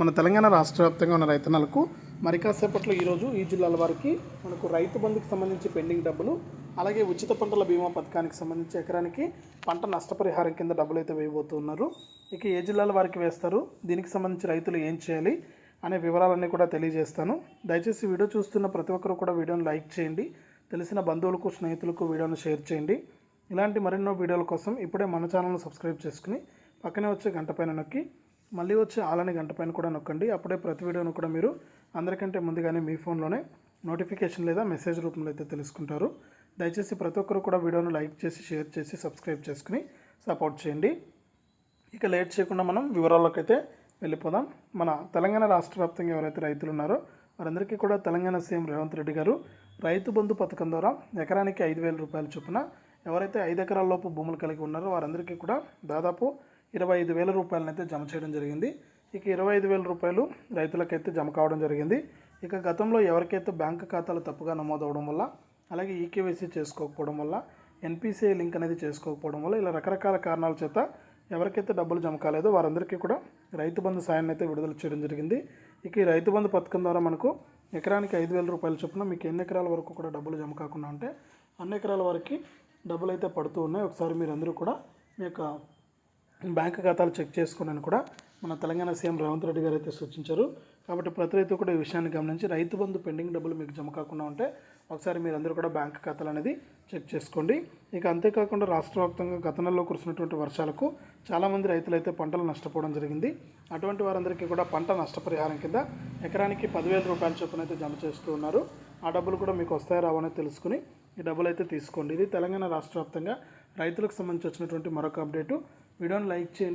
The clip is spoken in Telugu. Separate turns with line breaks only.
మన తెలంగాణ రాష్ట్ర వ్యాప్తంగా ఉన్న రైతన్నలకు మరి కాసేపట్లో ఈరోజు ఈ జిల్లాల వారికి మనకు రైతు బంధుకు సంబంధించి పెండింగ్ డబ్బులు అలాగే ఉచిత పంటల బీమా పథకానికి సంబంధించి ఎకరానికి పంట నష్టపరిహారం కింద డబ్బులు అయితే వేయబోతున్నారు. ఇక ఏ జిల్లాల వారికి వేస్తారు? దీనికి సంబంధించి రైతులు ఏం చేయాలి? అనే వివరాలన్నీ కూడా తెలియజేస్తాను. దయచేసి వీడియో చూస్తున్న ప్రతి ఒక్కరు కూడా వీడియోని లైక్ చేయండి. తెలిసిన బంధువులకు స్నేహితులకు వీడియోను షేర్ చేయండి. ఇలాంటి మరెన్నో వీడియోల కోసం ఇప్పుడే మన ఛానల్ను సబ్స్క్రైబ్ చేసుకుని పక్కనే వచ్చే గంట పైన నొక్కి మళ్ళీ వచ్చే ఆలని గంట పైన కూడా నొక్కండి. అప్పుడే ప్రతి వీడియోను కూడా మీరు అందరికంటే ముందుగానే మీ ఫోన్లోనే నోటిఫికేషన్ లేదా మెసేజ్ రూపంలో అయితే తెలుసుకుంటారు. దయచేసి ప్రతి ఒక్కరు కూడా వీడియోను లైక్ చేసి షేర్ చేసి సబ్స్క్రైబ్ చేసుకుని సపోర్ట్ చేయండి. ఇక లేట్ చేయకుండా మనం వివరాల్లోకి అయితే వెళ్ళిపోదాం. మన తెలంగాణ రాష్ట్ర వ్యాప్తంగా ఎవరైతే రైతులు ఉన్నారో వారందరికీ కూడా తెలంగాణ సీఎం రేవంత్ రెడ్డి గారు రైతు బంధు పథకం ద్వారా ఎకరానికి ఐదు వేల రూపాయల చొప్పున ఎవరైతే ఐదు ఎకరాల లోపు భూములు కలిగి ఉన్నారో వారందరికీ కూడా దాదాపు ఇరవై ఐదు వేల రూపాయలనైతే జమ చేయడం జరిగింది. ఇక ఇరవై ఐదు వేల రూపాయలు రైతులకైతే జమ కావడం జరిగింది. ఇక గతంలో ఎవరికైతే బ్యాంకు ఖాతాలు తప్పుగా నమోదవడం వల్ల అలాగే ఈకేవైసీ చేసుకోకపోవడం వల్ల ఎన్పిసిఐ లింక్ అనేది చేసుకోకపోవడం వల్ల ఇలా రకరకాల కారణాల చేత ఎవరికైతే డబ్బులు జమ కాలేదో వారందరికీ కూడా రైతు బంధు సాయాన్ని అయితే విడుదల చేయడం జరిగింది. ఇక ఈ రైతు బంధు పథకం ద్వారా మనకు ఎకరానికి ఐదు వేల రూపాయల చొప్పున మీకు ఎన్ని ఎకరాల వరకు కూడా డబ్బులు జమ కాకుండా ఉంటే అన్ని ఎకరాల వరకు డబ్బులు అయితే పడుతూ ఉన్నాయి. ఒకసారి మీరందరూ కూడా మీ యొక్క బ్యాంక్ ఖాతాలు చెక్ చేసుకోనని కూడా. మన తెలంగాణ సీఎం రేవంత్ రెడ్డి గారు అయితే సూచించారు. కాబట్టి ప్రతి రైతు కూడా ఈ విషయాన్ని గమనించి రైతు బంధు పెండింగ్ డబ్బులు మీకు జమ కాకుండా ఉంటే ఒకసారి మీరందరూ కూడా బ్యాంక్ ఖాతాలు అనేది చెక్ చేసుకోండి. ఇక అంతేకాకుండా రాష్ట్ర వ్యాప్తంగా గత నెలలో కురిసినటువంటి వర్షాలకు చాలామంది రైతులు అయితే పంటలు నష్టపోవడం జరిగింది. అటువంటి వారందరికీ కూడా పంట నష్టపరిహారం కింద ఎకరానికి పదివేల రూపాయల చొప్పున అయితే జమ చేస్తూ ఉన్నారు. ఆ డబ్బులు కూడా మీకు వస్తాయో రావని తెలుసుకుని ఈ డబ్బులు అయితే తీసుకోండి. ఇది తెలంగాణ రాష్ట్ర వ్యాప్తంగా రైతులకు సంబంధించి వచ్చినటువంటి మరొక అప్డేటు. వీడియోని లైక్ చేయండి